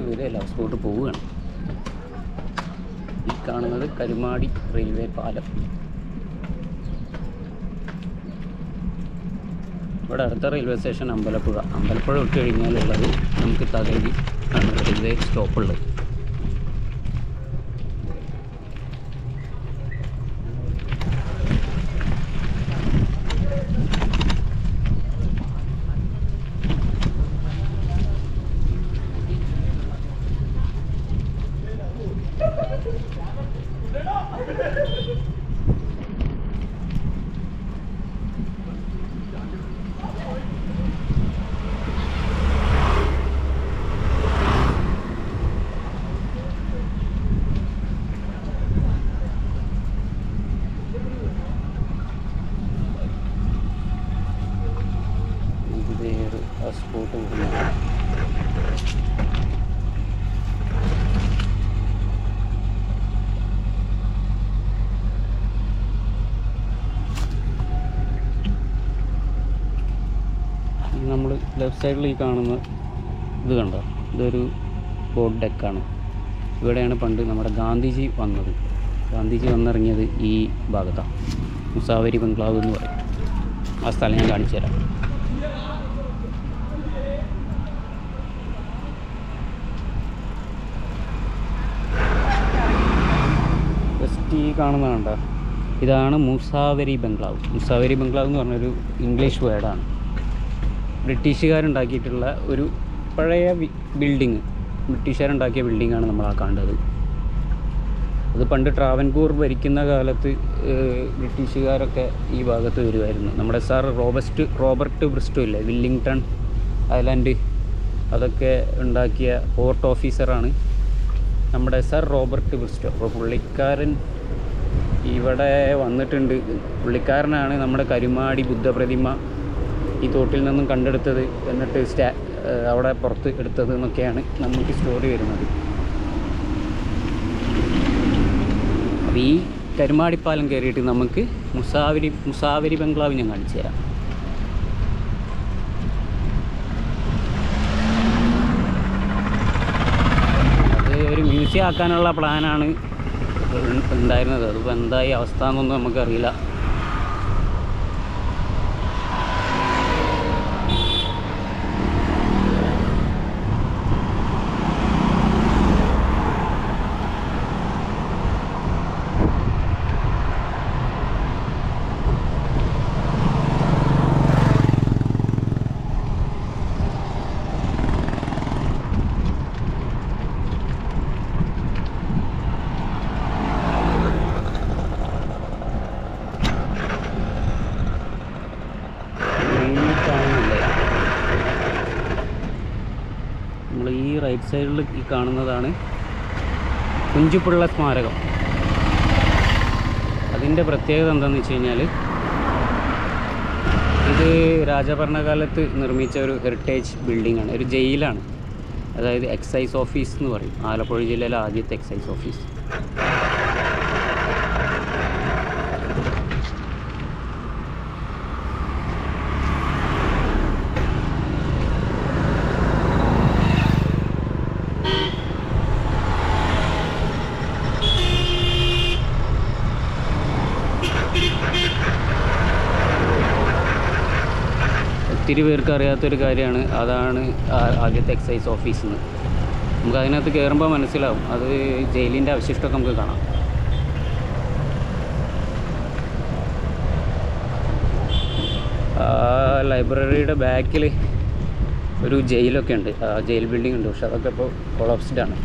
Boat വരെ house boat പോവുകയാണ്. ഈ കാണുന്നത് കരുമാടി റെയിൽവേ പാലം. ഇവിടെ അടുത്ത റെയിൽവേ സ്റ്റേഷൻ അമ്പലപ്പുഴ. അമ്പലപ്പുഴ വിട്ട് കഴിഞ്ഞാലുള്ളത് നമുക്ക് തകഴി ആണ് റെയിൽവേ സ്റ്റോപ്പുള്ളത് ഇതിലേ ഒരു ഹൗസ് ബോട്ട് പോകുന്നതാണ് നമ്മൾ ലെഫ്റ്റ് സൈഡിൽ ഈ കാണുന്ന ഇത് കണ്ടോ? ഇതൊരു ബോട്ട് ഡെക്കാണ്. ഇവിടെയാണ് പണ്ട് നമ്മുടെ ഗാന്ധിജി വന്നത്. ഗാന്ധിജി വന്നിറങ്ങിയത് ഈ ഭാഗത്താണ് മുസാവരി ബംഗ്ലാവ് എന്ന് പറയും. ആ സ്ഥലം ഞാൻ കാണിച്ചു തരാം. ജസ്റ്റ് ഈ കാണുന്ന കണ്ട? ഇതാണ് മുസാവരി ബംഗ്ലാവ്. മുസാവരി ബംഗ്ലാവ് എന്ന് പറഞ്ഞൊരു ഇംഗ്ലീഷ് വേർഡാണ്. ബ്രിട്ടീഷുകാരുണ്ടാക്കിയിട്ടുള്ള ഒരു പഴയ ബിൽഡിങ് ബ്രിട്ടീഷുകാരുണ്ടാക്കിയ ബിൽഡിങ്ങാണ് നമ്മൾ ആ കണ്ടത് അത് പണ്ട് ട്രാവൻകൂർ ഭരിക്കുന്ന കാലത്ത് ബ്രിട്ടീഷുകാരൊക്കെ ഈ ഭാഗത്ത് വരുമായിരുന്നു നമ്മുടെ സാർ റോബസ്റ്റ് റോബർട്ട് ബ്രിസ്റ്റോ ഇല്ലേ? വില്ലിങ്ടൺ ഐലാൻഡ് അതൊക്കെ ഉണ്ടാക്കിയ പോർട്ട് ഓഫീസറാണ് നമ്മുടെ സർ റോബർട്ട് ബ്രിസ്റ്റോ. അപ്പോൾ പുള്ളിക്കാരൻ ഇവിടെ വന്നിട്ടുണ്ട്. പുള്ളിക്കാരനാണ് നമ്മുടെ കരുമാടി ബുദ്ധപ്രതിമ ഈ തോട്ടിൽ നിന്നും കണ്ടെടുത്തത് എന്നിട്ട് സ്റ്റാ അവിടെ പുറത്ത് എടുത്തത് എന്നൊക്കെയാണ് നമുക്ക് സ്റ്റോറി വരുന്നത്. അപ്പോൾ ഈ കരുമാടിപ്പാലം കയറിയിട്ട് നമുക്ക് മുസാവരി മുസാവരി ബംഗ്ലാവ് ഞാൻ കാണിച്ചു തരാം. അത് ഒരു മ്യൂസിയം ആക്കാനുള്ള പ്ലാനാണ് ഉണ്ടായിരുന്നത്. അതിപ്പോൾ എന്തായി അവസ്ഥ എന്നൊന്നും നമുക്കറിയില്ല ഈ കാണുന്നില്ലേ നമ്മൾ ഈ റൈറ്റ് സൈഡിൽ ഈ കാണുന്നതാണ് കുഞ്ചുപിള്ള സ്മാരകം. അതിന്റെ പ്രത്യേകത എന്താണെന്ന് വെച്ച് കഴിഞ്ഞാൽ ഇത് രാജഭരണകാലത്ത് നിർമ്മിച്ച ഒരു ഹെറിറ്റേജ് ബിൽഡിംഗ് ആണ്. ഒരു ജയിലാണ്. അതായത് എക്സൈസ് ഓഫീസ് എന്ന് പറയും. ആലപ്പുഴ ജില്ലയിലെ ആദ്യത്തെ എക്സൈസ് ഓഫീസ് ഒത്തിരി പേർക്ക് അറിയാത്തൊരു കാര്യമാണ്. അതാണ് ആദ്യത്തെ എക്സൈസ് ഓഫീസ് എന്ന് നമുക്ക് അതിനകത്ത് കയറുമ്പോൾ മനസ്സിലാവും. അത് ജയിലിന്റെ അവശിഷ്ടമൊക്കെ നമുക്ക് കാണാം. ആ ലൈബ്രറിയുടെ ബാക്കിൽ ഒരു ജയിലൊക്കെ ഉണ്ട്. ആ ജയിൽ ബിൽഡിംഗ് ഉണ്ട്. പക്ഷെ അതൊക്കെ ഇപ്പോൾ കൊളാപ്സ്ഡ് ആണ്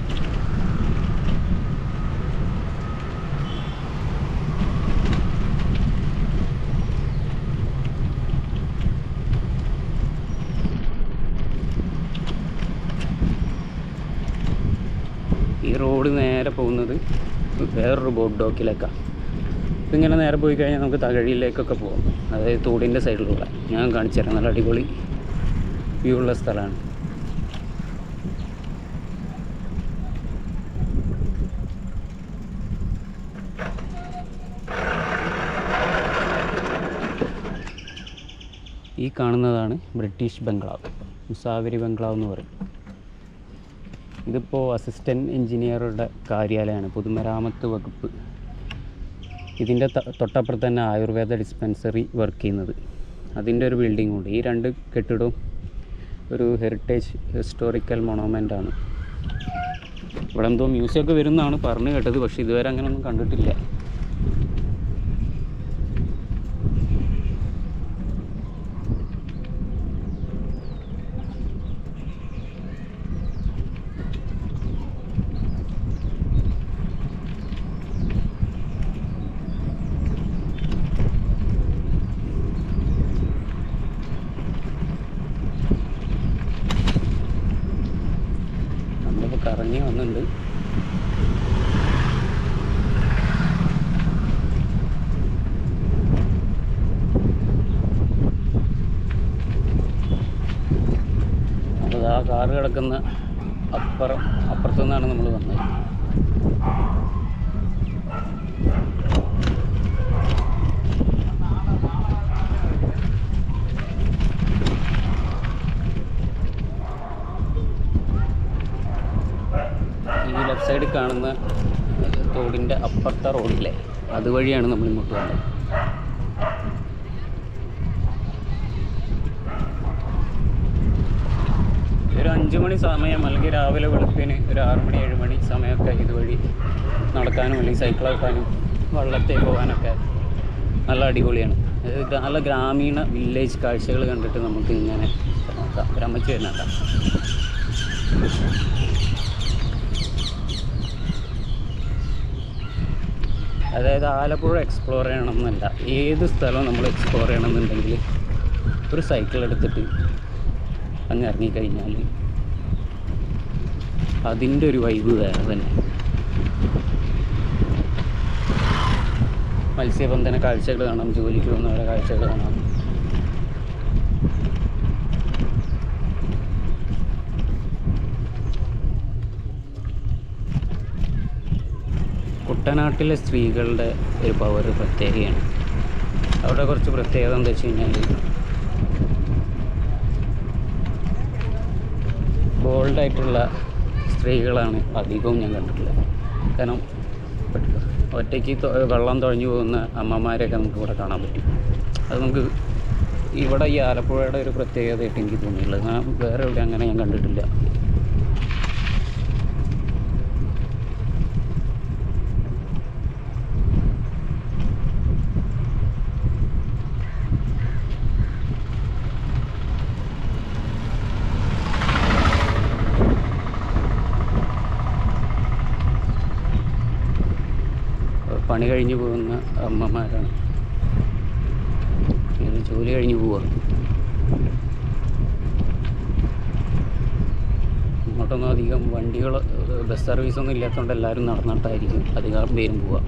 ഈ റോഡ് നേരെ പോകുന്നത് വേറൊരു ബോട്ട് ഡോക്കിലേക്കാണ് ഇതിങ്ങനെ നേരെ പോയി കഴിഞ്ഞാൽ നമുക്ക് തകഴിയിലേക്കൊക്കെ പോകാം അതായത് തോടിന്റെ സൈഡിലുള്ള ഞാൻ കാണിച്ചു തരാം. നല്ല അടിപൊളി വ്യൂ ഉള്ള സ്ഥലമാണ്. ഈ കാണുന്നതാണ് ബ്രിട്ടീഷ് ബംഗ്ലാവ്. മുസാവരി ബംഗ്ലാവ് എന്ന് പറയും. ഇതിപ്പോൾ അസിസ്റ്റന്റ് എഞ്ചിനീയറുടെ കാര്യാലയമാണ് പൊതുമരാമത്ത് വകുപ്പ്. ഇതിന്റെ തൊട്ടപ്പുറത്ത് തന്നെ ആയുർവേദ ഡിസ്പെൻസറി വർക്ക് ചെയ്യുന്നത്. അതിന്റെ ഒരു ബിൽഡിംഗ് ഉണ്ട്. ഈ രണ്ട് കെട്ടിടവും ഒരു ഹെറിറ്റേജ് ഹിസ്റ്റോറിക്കൽ മൊണോമെന്റാണ് ഇവിടെ എന്തോ മ്യൂസിയമൊക്കെ വരുന്നതാണ് പറഞ്ഞു കേട്ടത് പക്ഷേ ഇതുവരെ അങ്ങനെയൊന്നും കണ്ടിട്ടില്ല. കറങ്ങി വന്നിട്ടുണ്ട്. അപ്പോൾ ആ കാറ് കിടക്കുന്ന അപ്പുറം അപ്പുറത്തു നിന്നാണ് നമ്മൾ വന്നത് ഈ ലെഫ്റ്റ് സൈഡിൽ കാണുന്ന തോടിന്റെ അപ്പുറത്തെ റോഡിലെ അതുവഴിയാണ് നമ്മൾ ഇങ്ങോട്ട് വന്നത്. ഒരു അഞ്ച് മണി സമയം അല്ലെങ്കിൽ രാവിലെ വെളുപ്പിന് ഒരു ആറ് മണി ഏഴ് മണി സമയമൊക്കെ ഇതുവഴി നടക്കാനും അല്ലെങ്കിൽ സൈക്കിൾ ആക്കാനും വള്ളത്തിൽ പോകാനൊക്കെ നല്ല അടിപൊളിയാണ്. നല്ല ഗ്രാമീണ വില്ലേജ് കാഴ്ചകൾ കണ്ടിട്ട് നമുക്ക് ഇങ്ങനെ നോക്കാം. ഒരമ്മച്ച് വരുന്നുണ്ടാ. അതായത് ആലപ്പുഴ എക്സ്പ്ലോർ ചെയ്യണമെന്നല്ല. ഏത് സ്ഥലവും നമ്മൾ എക്സ്പ്ലോർ ചെയ്യണമെന്നുണ്ടെങ്കിൽ ഒരു സൈക്കിൾ എടുത്തിട്ട് അങ്ങ് ഇറങ്ങിക്കഴിഞ്ഞാൽ അതിന്റെ ഒരു വൈബ് വേറെ തന്നെ. മത്സ്യബന്ധന കാഴ്ചകൾ കാണാം ജോലിക്ക് പോകുന്നവരെ കാഴ്ചകൾ കാണാം. കുട്ടനാട്ടിലെ സ്ത്രീകളുടെ ഒരു പവർ പ്രത്യേകയാണ് അവിടെ കുറച്ച് പ്രത്യേകത എന്താ വെച്ച് കഴിഞ്ഞാൽ ബോൾഡായിട്ടുള്ള സ്ത്രീകളാണ് അധികവും ഞാൻ കണ്ടിട്ടുള്ളത്. കാരണം ഒറ്റയ്ക്ക് വെള്ളം തുഴഞ്ഞു പോകുന്ന അമ്മമാരെയൊക്കെ നമുക്ക് ഇവിടെ കാണാൻ പറ്റും. അത് നമുക്ക് ഇവിടെ ഈ ആലപ്പുഴയുടെ ഒരു പ്രത്യേകതയായിട്ട് എനിക്ക് തോന്നിയിട്ടുള്ളത്. ഞാൻ വേറെ എവിടെ അങ്ങനെ ഞാൻ കണ്ടിട്ടില്ല. പണി കഴിഞ്ഞു പോകുന്ന അമ്മമാരാണ്. ജോലി കഴിഞ്ഞു പോവുക ഇങ്ങോട്ടൊന്നും അധികം വണ്ടികൾ ബസ് സർവീസൊന്നും ഇല്ലാത്തതുകൊണ്ട് എല്ലാവരും നടന്നിട്ടായിരിക്കും അധികം പേരും പോവുക